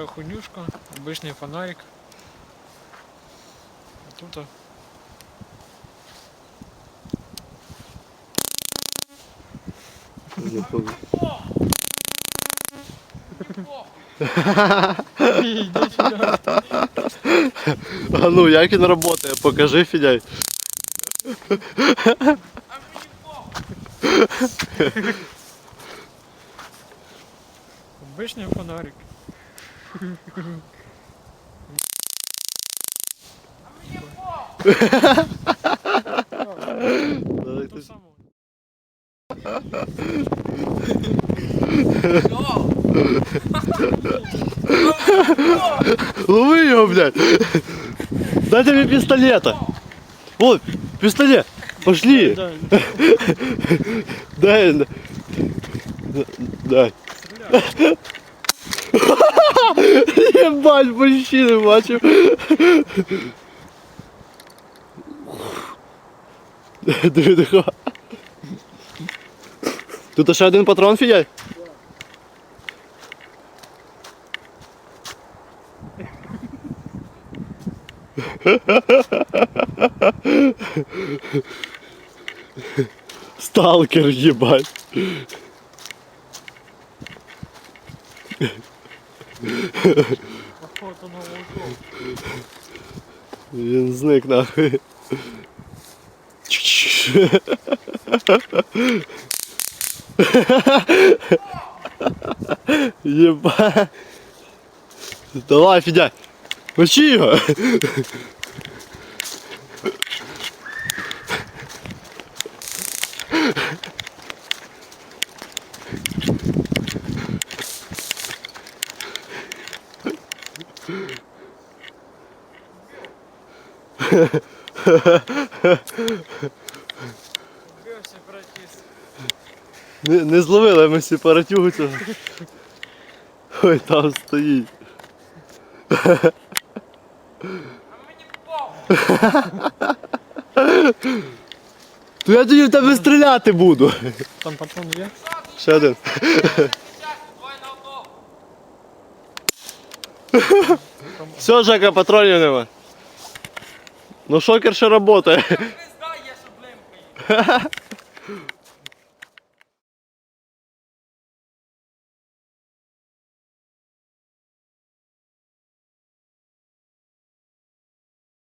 така хуйнюшка, обичний фонарик. А тут а, Іди сюди. А ну, як він працює? Покажи, Фідяй. Обичний фонарик. Лови його, блядь. Дайте мне пистолета. Вот, пистолет. Пошли. Да, Дай. Дай. Ебать, мужчини бачив. Диви, диви. Тут ще один патрон фідяй? Сталкер, ебать. Охота на волков. Він зник нахуй. Єба. Давай, Федя. Мочи його. Не, не зловили ми сепаратюгу цього. Ой, там стоїть. То я тоді в тебе стріляти буду. Там патрон є? Ще один. Все, Жека, патронів нема. Ну шокер ще працює.